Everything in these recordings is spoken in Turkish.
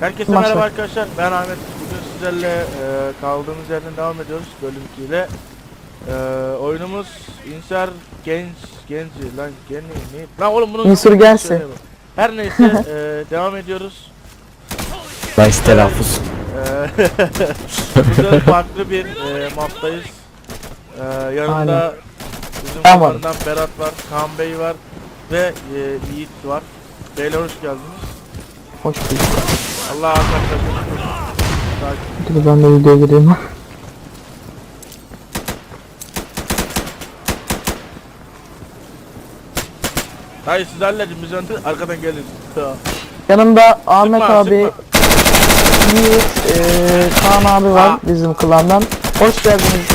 Herkese Maşallah. merhaba arkadaşlar. Ben Ahmet. Bugün sizlerle e, kaldığımız yerden devam ediyoruz bölüm 2 ile. E, oyunumuz Insar Genç Genci lan Geni ne? Lan oğlum bunun Insurgency. Her neyse e, devam ediyoruz. Nice telaffuz. E, Bugün farklı bir e, maptayız. E, yanımda Aynen. bizim kafandan Berat var, Kaan Bey var ve e, Yiğit var. Beyler hoş geldiniz. Hoş bulduk. Allah. Sakin. Dur ben de videoya gireyim. Hayır siz halledin biz önde arkadan gelin. Tamam. Yanımda Ahmet Sıkma, abi, sıkma. Yiğit, eee Kaan abi var bizim klandan. Hoş geldiniz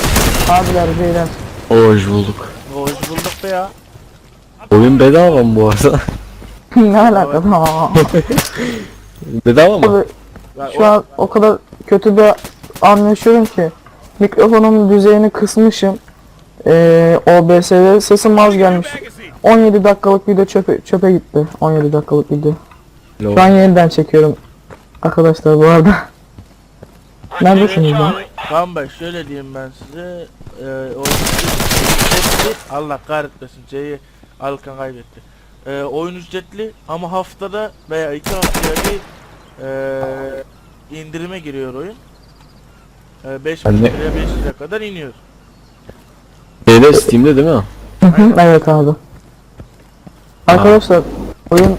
abiler beyler. Hoş bulduk. Hoş bulduk be ya. Oyun bedava mı bu arada? ne alaka? Bedava mı? Ya Şu an o kadar kötü bir an yaşıyorum ki mikrofonumun düzeyini kısmışım. Eee OBS'de sesim az gelmiş. 17 dakikalık video çöpe, çöpe gitti. 17 dakikalık video. Şu an yeniden çekiyorum. Arkadaşlar bu arada. Neredesiniz lan? Kaan Bey şöyle diyeyim ben size. Ee, ücretli. Allah kahretmesin C'yi Alkan kaybetti. Ee, oyun ücretli ama haftada veya iki haftaya bir ee, indirime giriyor oyun. Ee, 5 Ben de- liraya 5 liraya kadar iniyor. Şeyde Steam'de değil mi? Hı hı, evet abi. Arkadaşlar oyun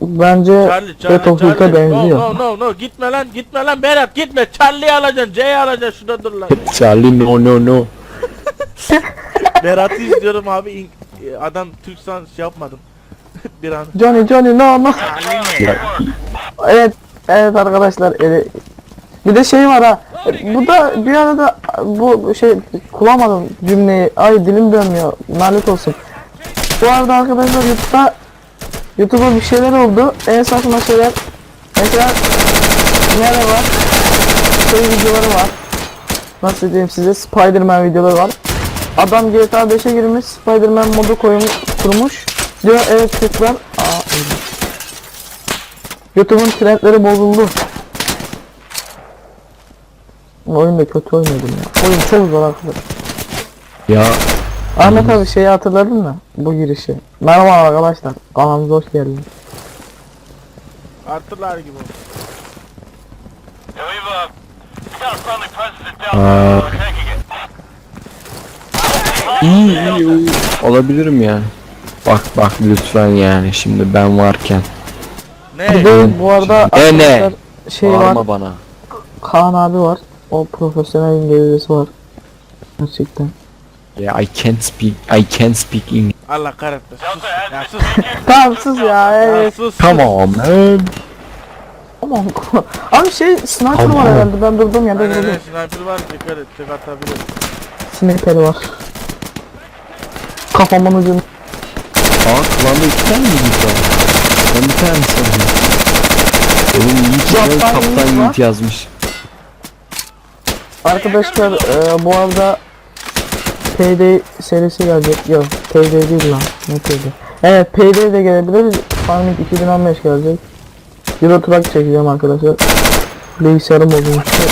bence Charlie Charlie Battlefield'a Charlie. benziyor. No no no no gitme lan gitme lan Berat gitme Charlie'yi alacaksın C'yi alacaksın şurada dur lan. Charlie no no no. Berat'ı izliyorum abi e, adam Türk san şey yapmadım. bir an. Johnny Johnny no no. Evet evet arkadaşlar. e, bir de şey var ha. Bu da bir arada bu şey kullanmadım cümleyi. Ay dilim dönmüyor. Lanet olsun. Bu arada arkadaşlar YouTube'da YouTube'a bir şeyler oldu. En saçma şeyler. Mesela nere var? Şey videoları var. Nasıl diyeyim size? Spider-Man videoları var. Adam GTA 5'e girmiş, Spider-Man modu koymuş, kurmuş. Diyor evet tıklar. Aa, öldüm. YouTube'un trendleri bozuldu. Oyun da kötü oynadım ya. Oyun çok zor arkadaşlar. ya Ahmet abi şeyi hatırladın mı? Bu girişi. Merhaba arkadaşlar. Kanalımıza hoş geldiniz. Artılar gibi. oldu. Aa. iyi iyi. olabilirim yani. Bak bak lütfen yani şimdi ben varken. Ne? de bu arada Ne, ne? arkadaşlar şey var. Bağırma bana. Kaan abi var. O profesyonel İngilizcesi var. Gerçekten. Yeah, I can't speak I can't speak English. Allah kahretmesin. Sus. Ya sus. Tamam sus ya Ya evet. sus. Come on man. Aman Abi şey sniper Tamam. var herhalde ben durdum yerde Aynen durdum. öyle sniper var dikkat et tek atabilir. Sniper var. Kafamın ucunda. Aa klanda iki tane mi var? Ben bir tane sanıyorum. Oğlum Yiğit Yok, ben kaptan Yiğit var. Yazmış. Arkadaşlar e, bu arada Payday serisi gelecek. Yok Payday değil lan. Ne Payday? Evet Payday de gelebilir. Farming 2015 gelecek. Euro Truck çekeceğim arkadaşlar. Bilgisayarım bozulmuştu.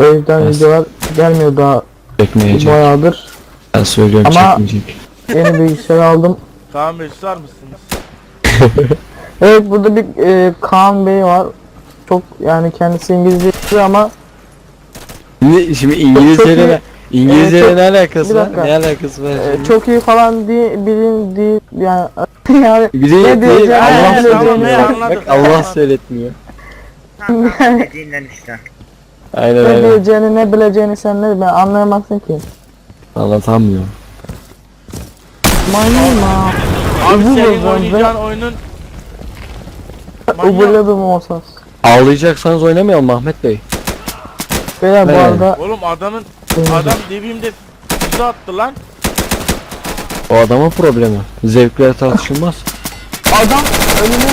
O yüzden Evet. videolar gelmiyor daha Çekmeyecek. bayağıdır. Ben söylüyorum Ama- çekmeyecek. Yeni bilgisayar aldım. Kaan Bey susar mısınız? Evet burada bir e, Kaan Bey var. Çok yani kendisi İngilizce biliyor ama Ne, şimdi İngilizceyle iyi. ne? İngilizceyle ne alakası bir var? dakika. Ne alakası var? e, şimdi? çok iyi falan değil, bilin değil yani yani Bir de ne diyeceğim, Allah ne diyeceğim söyletmiyor. Bak Allah söyletmiyor. dediğinden işte. Aynen ne aynen. diyeceğini ne bileceğini sen ne ben anlayamazsın ki. Anlatamıyor. Maymun ma. Abi senin bu, oynayacağın oyunun Ubuladı mı olsaz? Ağlayacaksanız oynamayalım Ahmet Bey. Beyler bu Evet. arada oğlum adamın adam dibimde füze attı lan. O adamın problemi. Zevkler tartışılmaz. adam önüne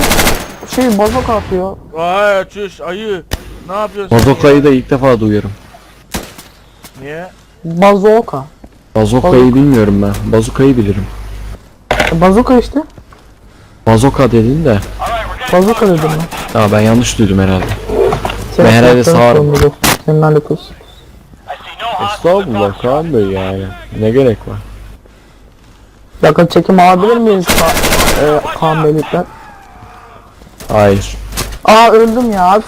şey bozok atıyor. Vay çüş ayı. Ne yapıyorsun? Bazokayı da ilk defa duyuyorum. Niye? Bazoka. Bazokayı bilmiyorum ben. Bazukayı bilirim. Bazoka işte. Bazoka dedin de. Bazoka dedim ben. Ha ben yanlış duydum herhalde. Senin herhalde sağırım. Senin olsun. Hostiles Estağfurullah. Kaan Bey yani. Ne gerek var? Yakın çekim alabilir miyiz Ka e, Kaan Bey lütfen? Hayır. Aa öldüm ya.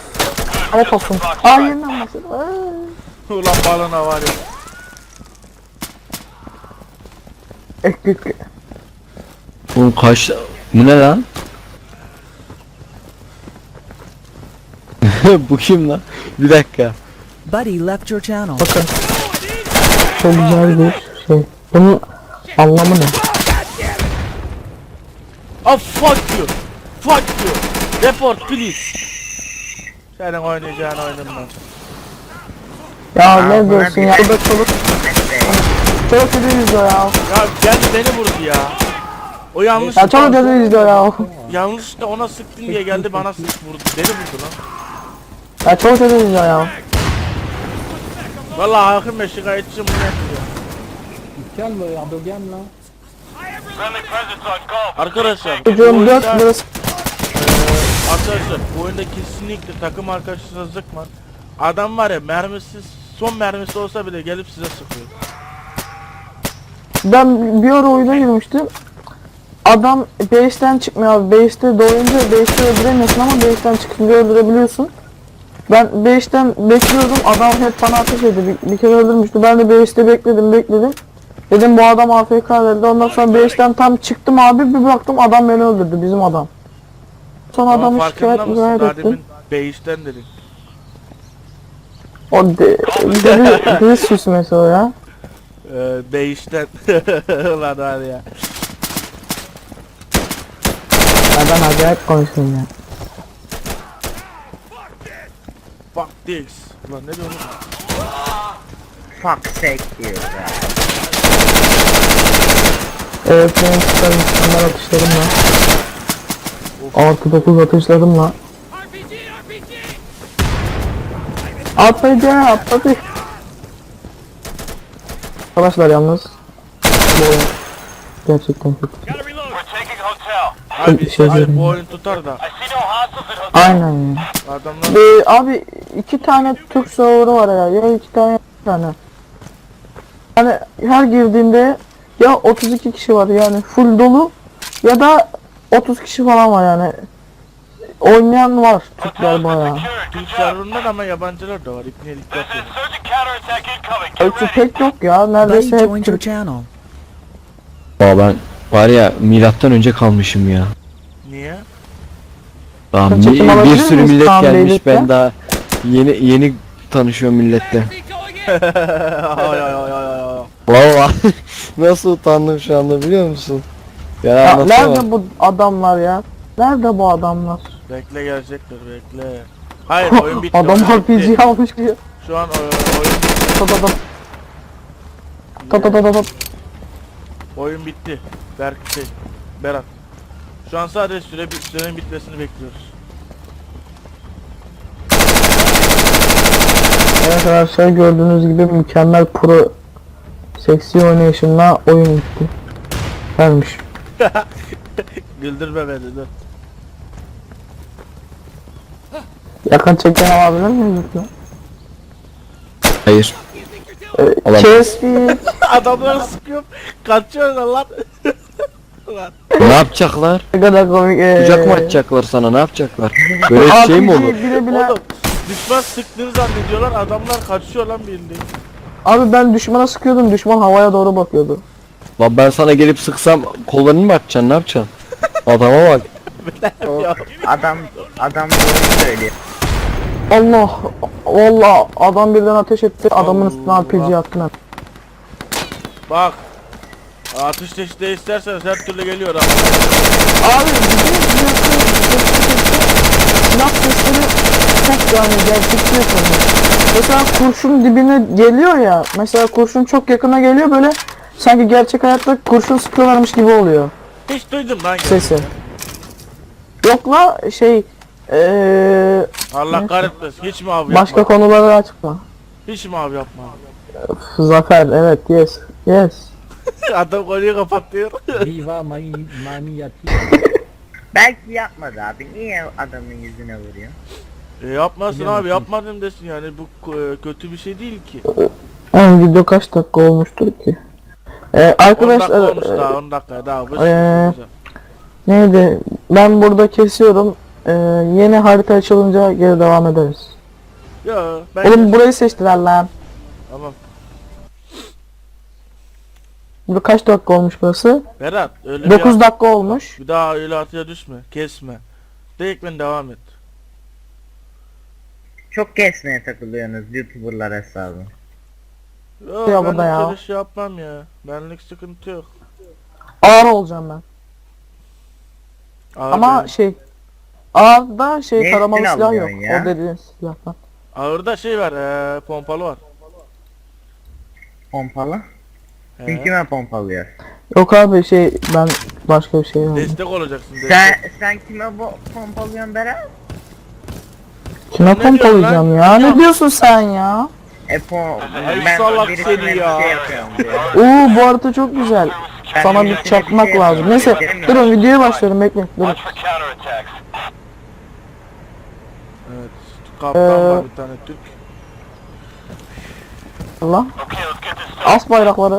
Ama tosun. Aa yeniden başladı. Aa. Ulan balına var ya. Oğlum kaç... Bu ne lan? Bu kim lan? Bir dakika. Buddy left your channel. Bakın. Çok güzel bir şey. Bunun anlamı ne? Oh fuck you. Fuck you. Report please. Senin oynayacağın oyundan. Ya Aa, ne diyorsun ya? de- Bu da çoluk Çoluk çocuğu izliyor ya. Ya geldi beni vurdu ya. O yanlış. Ya çoluk çocuğu izliyor ya. Yanlışlıkla ona sıktın diye geldi bana sık vurdu. Beni vurdu lan. Ya çoluk çocuğu izliyor ya. Vallahi Hakim Bey şikayetçiyim bunu yapıyor. Friendly presence on call. Arkadaşlar. bu Çocuğun oyunda- 4 lirası. Ee, arkadaşlar bu oyunda kesinlikle takım arkadaşınıza sıkma. Adam var ya mermisiz son mermisi olsa bile gelip size sıkıyor. Ben bir ara oyuna girmiştim. Adam base'ten çıkmıyor abi. Base'te doğunca base'te öldüremiyorsun ama base'ten çıkınca öldürebiliyorsun. Ben base'ten bekliyordum. Adam hep bana ateş etti. Bir, bir kere öldürmüştü. Ben de base'te bekledim bekledim. Dedim bu adam AFK verdi. Ondan sonra base'ten tam çıktım abi. Bir baktım adam beni öldürdü. Bizim adam. Sonra Ama adamı şikayet Daha ettim. beyişten dedin. O de, deli, deli süsmesi o ya. Ee, beyişten. Ulan var ya. Ben acayip konuşuyorum ya. Fuck this. Ulan ne diyorsun? Fuck sake diyor ya. Evet benim çıkarım standart atışlarımla. Artı 9 atışlarımla. Atlayıcı atladı. Arkadaşlar yalnız. Bu oyun gerçekten hotel. Abi şey diyeyim. bu oyun tutar da. Aynen ya. Adamlar Ee, abi iki tane Türk serverı var ya. Ya iki tane bir tane. Yani her girdiğimde ya 32 kişi var yani full dolu ya da 30 kişi falan var yani. Oynayan var Türkler bayağı. Türk job. serverından ama yabancılar da var. İpnelik yapıyor. Ölçü pek yok ya. Neredeyse hep Türk. channel. Aa ben var ya milattan önce kalmışım ya. Niye? Daha Çekim mi- bir alabilir sürü miyiz millet gelmiş Beylik'le? ben daha yeni yeni tanışıyorum milletle. ay ay ay ay ay. Valla nasıl utandım şu anda biliyor musun? Ya, Ya, anlatamam. nerede bu adamlar ya? Nerede bu adamlar? Bekle gelecekler bekle. Hayır oyun bitti. Adam oyun bitti. RPG almış diyor. Şu an e, oyun ta. Ta ta ta ta ta. Oyun bitti. Berk şey. Berat. Şu an sadece süre bit sürenin bitmesini bekliyoruz. Evet arkadaşlar gördüğünüz gibi mükemmel pro seksi oynayışımla oyun bitti. Vermiş. Güldürme beni dur. Yakın çeken alabilir miyiz lütfen? Hayır. Ee, Alamam. Kes bir. Adamları sıkıyorum. Kaçıyorlar lan. Ulan. ne yapacaklar? Ne kadar komik. ee. Kucak mı açacaklar sana ne yapacaklar? Böyle RPG şey mi olur? Bile bile. Oğlum düşman sıktığını zannediyorlar adamlar kaçıyor lan bildiğin. Abi ben düşmana sıkıyordum düşman havaya doğru bakıyordu. Lan ben sana gelip sıksam kollarını mı açacaksın ne yapacaksın? Adama bak. Ya, Adam adam doğru söylüyor. Allah Valla adam birden ateş etti adamın üstüne Allah. RPG attı lan. bak. Atış teşhide isterseniz her türlü geliyor. Abi de silah sesleri çok yani gerçekçi yapılmış. Mesela kurşun dibine geliyor ya. Mesela kurşun çok yakına geliyor böyle sanki gerçek hayatta kurşun sıkıyorlarmış gibi oluyor Hiç duydum lan. sesi. Yok la şey eee Allah kahretmesin. Hiç mi abi başka yapma? konuları açma. Hiç mi abi yapma? Zafer evet yes yes. Adam konuyu kapatıyor. Viva mami, mami yati. Belki yapmadı abi. Niye adamın yüzüne vuruyor? E yapmasın Biliyor abi musun? yapmadım desin yani bu e, kötü bir şey değil ki. Yani video kaç dakika olmuştur ki? Ee, 10 dakika arkadaşlar olmuş daha 10 dakika daha bu Ee, neydi? Ben burada kesiyorum. Ee, yeni harita açılınca geri devam ederiz. Ya ben Oğlum burayı seçtiler lan. tamam. Burada kaç dakika olmuş burası? Berat öyle bir 9 dakika olmuş. Bir daha öyle atıya düşme. Kesme. Direkt ben devam et. Çok kesmeye takılıyorsunuz YouTuber'lar hesabı. Yo, Ya ben bu da ya. öyle şey yapmam ya. Benlik sıkıntı yok. Ağır olacağım ben. Ağır Ama değil. şey Ağırda şey Ne taramalı silah yok. alıyorsun ya? O dediğin silahtan. Ağırda şey var eee pompalı var. Pompalı. He. Kim kime pompalıyor? Yok abi şey ben başka bir şey yok. Destek olacaksın destek. Sen sen kime bu pompalıyorsun Berat? Kime Ne diyorsun pompalayacağım ya? Ne diyorsun sen ya? E po Ay, ben salak birisine seni bir ya. şey yapıyorum diye. Oo bu harita çok güzel. Ben Sana bir birisine bir çakmak şey lazım. yapıyorum, Neyse durun videoya başlıyorum bekle. Durun. Watch for counterattacks. Kaptan Ee, var bir tane Türk. Allah. As bayrakları.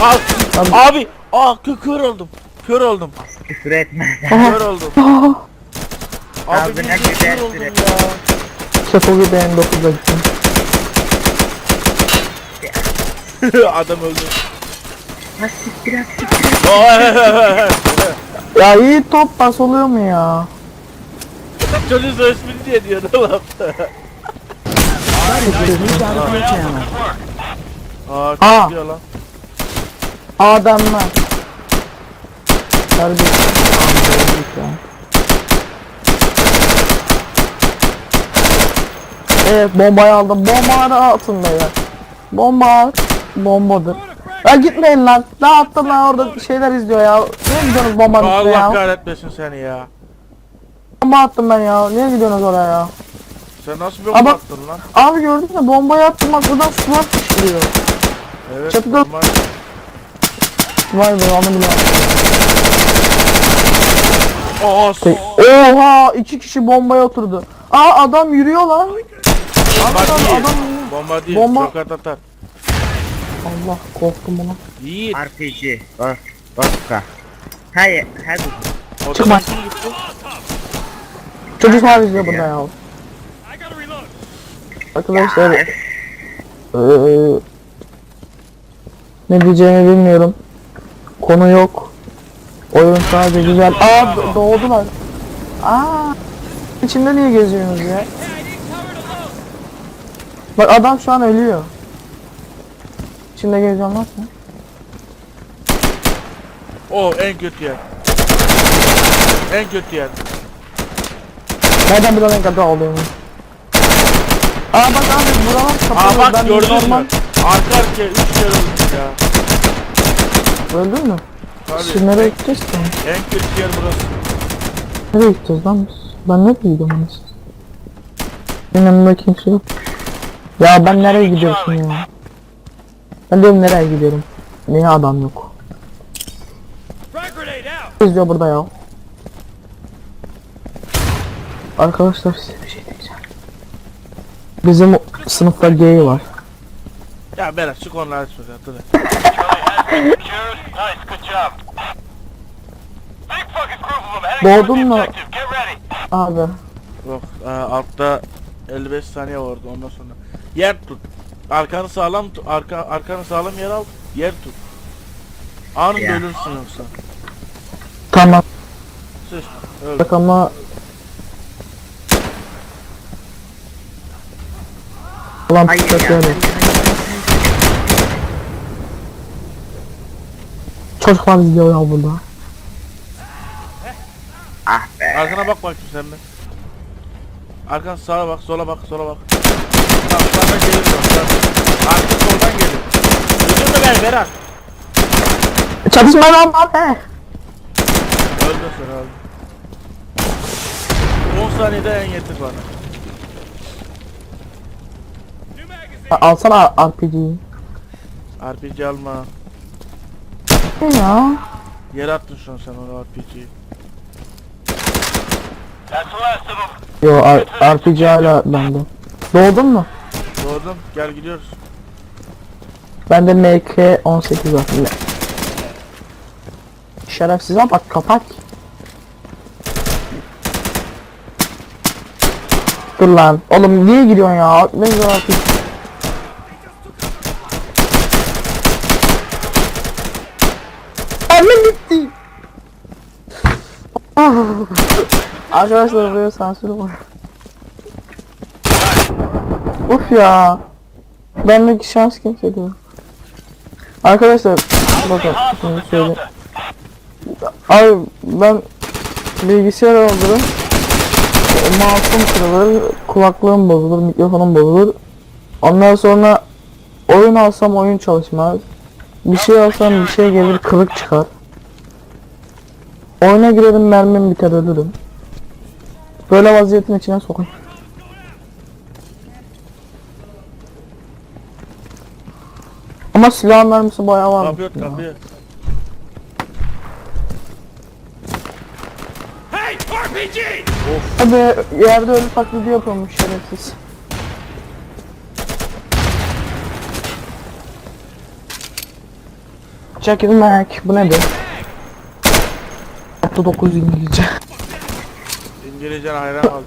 Al. Abi- Abi. Aa kö- kör oldum. Kör oldum. Küfür etme. Kör oldum. Abi Ağzına bir güzel kör oldum ya. Şaka gibi M9'da gittim. Adam öldü. Ha siktir at siktir. Ya iyi top pas oluyor mu ya? Çocuğun soy ismini diye diyor your channel. Aa Aa. diyor lan. Adamlar. Kardeşim. Evet bombayı aldım. Bombaları atın beyler. Bomba bombadır. Ya gitmeyin lan. Ne attın lan orada şeyler izliyor ya. Niye gidiyorsunuz bombanın üstüne Allah ya? kahretmesin seni ya. Bomba attım ben ya. Niye gidiyorsunuz oraya ya? Sen nasıl bir Ama- bomba attın lan? Abi gördün mü bombayı attım bak buradan sular fışkırıyor. Evet. Çatıda- normal. Vay be onu bile Aa s- Oha iki kişi bombaya oturdu. Aa adam yürüyor lan. bomba Adam, değil. adam Bomba değil. Bomba- Çok atar. Allah korktum buna. Yiğit. RPG. Bak. Bakka. Hayır. Hadi. O Çıkma. Gitti? Çocuklar izliyor burada ya. Arkadaşlar eee, ne diyeceğimi bilmiyorum. Konu yok. Oyun sadece güzel. Aa do- doğdular. Aa içinde niye geziyorsunuz ya? Bak adam şu an ölüyor. İçinde geziyor sen. O en kötü yer. En kötü yer. Nereden bilen kadar oluyor? Aa bak abi buralar kapalı. Aa bak Ben gördün mü? Arka arkaya 3 kere öldük ya. Öldün mü? Tabii. Siz nereye gideceğiz ki? En kötü yer burası. Nereye gideceğiz lan biz? Ben gidiyorum anasını? Benim yanımda kimse yok. Ya ben nereye gidiyorsun ya? Ben diyorum nereye gidiyorum? Niye adam yok? İzliyor burada ya. Arkadaşlar size bir şey diyeceğim. Bizim sınıfta gay var. Ya Berat şu konuları açma ya. Dur. Doğdun mu? Abi. Yok e, altta 55 saniye vardı ondan sonra. Yer tut. Arkanı sağlam tut. Arka, arkanı sağlam yer al. Yer tut. Anında ölürsün yoksa. Tamam. Öl. Bak ama Tutacak ya. yani. Çocuklar izliyor ya burada. Ah be. Arkana bak bakayım sen de. Arkan sağa bak, sola bak, sola bak. Tamam, sağdan sağdan. Arka soldan gelir. Duydun mu beni Berat? Çatışma lan abi. Öldün sen abi. 10 saniyede en getir bana. A- Alsana RPG'yi. RPG alma. Ne ya? Yere attın şu an sen onu RPG'yi. Yo R- RPG hala bende. Doğdun mu? Doğdum. Gel gidiyoruz. Bende MK18 var. Ne? Şerefsize bak kapat. Dur lan. Oğlum niye giriyorsun ya? Ne güzel artık. Annem bitti. Ah. Arkadaşlar buraya sansür var. Uf ya. Bendeki şans kimse diyor. Arkadaşlar bakın şimdi söyle. Abi ben bilgisayar alırım. Mouse'um kırılır, kulaklığım bozulur, mikrofonum bozulur. Ondan sonra oyun alsam oyun çalışmaz. Bir şey alsam bir şey gelir kırık çıkar. Oyuna girerim mermim biter ölürüm. Böyle vaziyetin içine sokun. Ama silah mermisi bayağı var. Kapıyı ört kapıyı. Hey, RPG! Abi yerde ölü taklidi yapıyormuş şerefsiz. Çekilmek. Bu nedir? 9 İngilizce. İngilizcen hayran aldım.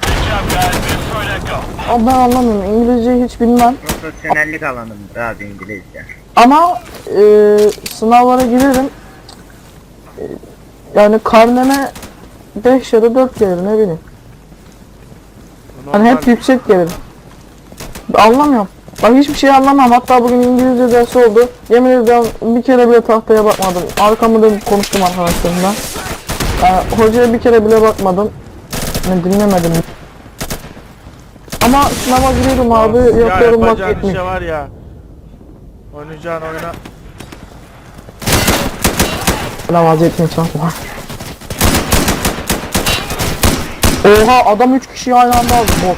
Good job, guys. Destroy that go. Ama ben anlamıyorum. İngilizceyi hiç bilmem. Profesyonellik alanımdır abi İngilizce. Ama e, sınavlara girerim. E, yani karneme 5 ya da 4 gelir ne bileyim. Hani hep yüksek gelir. Anlamıyorum. Bak hiçbir şey anlamam. Hatta bugün İngilizce dersi oldu. Yemin ediyorum bir kere bile tahtaya bakmadım. Arkamı dönüp konuştum arkadaşlarımla. Yani hocaya bir kere bile bakmadım. Yani dinlemedim. Ama sınava giriyorum abi. Ya Yapıyorum bak yetmiş. şey var ya. Oynayacağın oyuna. Sınav vaziyetini çalışma. Oha adam 3 kişiyi aynı anda aldı bot.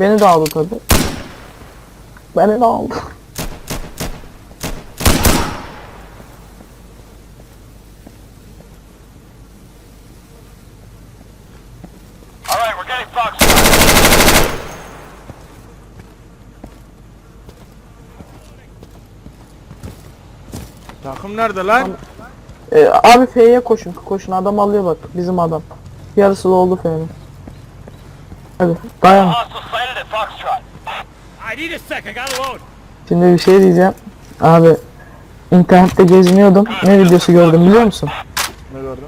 Beni de aldı tabi. Beni de aldı. All right, we're getting Fox. Takım nerede lan? Ee, abi F'ye koşun. Koşun adam alıyor bak bizim adam. Yarısı da oldu F'nin. Hadi dayan. Hostile sighted at Foxtrot. I need a sec. I got a load. Şimdi bir şey diyeceğim. Abi internette geziniyordum. Ne videosu gördüm biliyor musun? Ne gördün?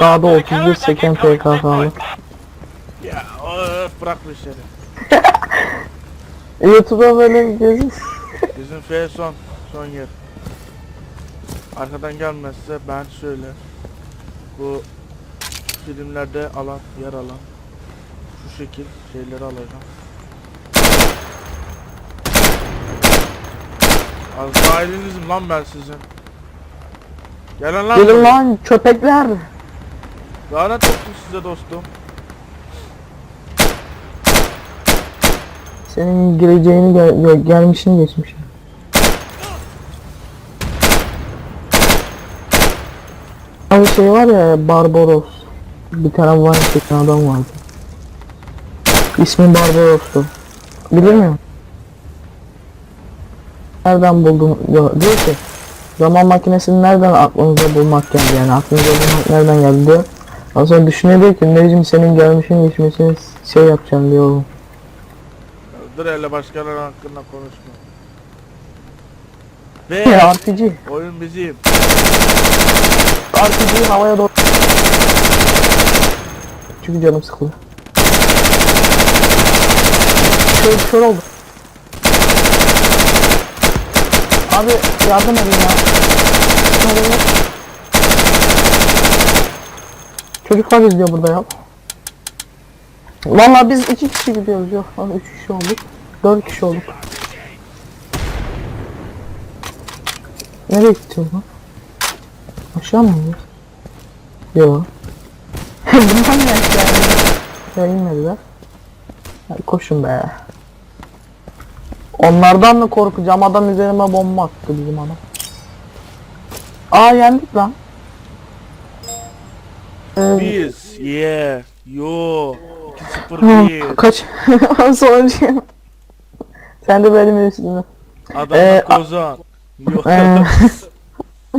Dağda on. 31 seken PKK'lı. Ya öf bırak bu işleri. YouTube'a böyle gezin. Bizim F son. Son yer. Arkadan gelmezse ben şöyle. Bu filmlerde alan, yer alan. Şu şekil şeyleri alacağım. Azrailinizim lan ben sizin. Gelin lan. Gelin lan köpekler. Lanet olsun size dostum. Senin geleceğini gel gelmişini geçmişini. Abi şey var ya Barbaros. Bir tane var çeken adam vardı. İsmi Barbaros'tu. Bilir miyim? Nereden buldun? Diyor, ki zaman makinesini nereden aklınıza bulmak geldi yani aklınıza bulmak nereden geldi diyor. Ondan sonra düşünüyor ki Necim senin gelmişin geçmişini şey yapacağım diyor oğlum. Dur hele başkaları hakkında konuşma. Ya Ve RPG. oyun bizim. RPG'yi havaya doğru Çünkü canım sıkıldı. Kör, kör oldu. Abi yardım edin ya. Çocuklar izliyor burada ya. Vallahi biz iki kişi gidiyoruz yok. Lan üç kişi olduk. Dört kişi olduk. Nereye gidiyoruz lan? Aşağı mı gidiyoruz? Yo. Bundan ne aşağı Ya inmediler. Hadi koşun be. Onlardan mı korkacağım? Adam üzerime bomba attı bizim adam. Aa yendik lan. Biz. Yeah. Yo. 2-0 1. Kaç? Sonuncuyum. Sen de benim üstüme. Adana Ee, a- Kozan. Yo. Ee,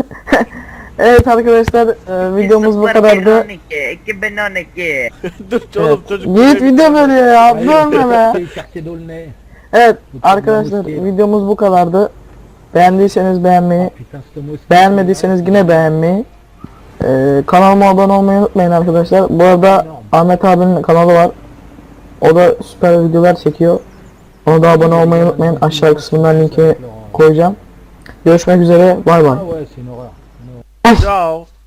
evet arkadaşlar e, videomuz bu kadardı. 2012, 2012. Dur oğlum çocuk. Yiğit video bölüyor ya. Bölme be. Evet arkadaşlar videomuz bu kadardı. Beğendiyseniz beğenmeyi, beğenmediyseniz yine beğenmeyi. Ee, kanalıma abone olmayı unutmayın arkadaşlar. Bu arada Ahmet abinin kanalı var. O da süper videolar çekiyor. Ona da abone olmayı unutmayın. Aşağı kısmından linki koyacağım. Görüşmek üzere. Bay bay. Ciao.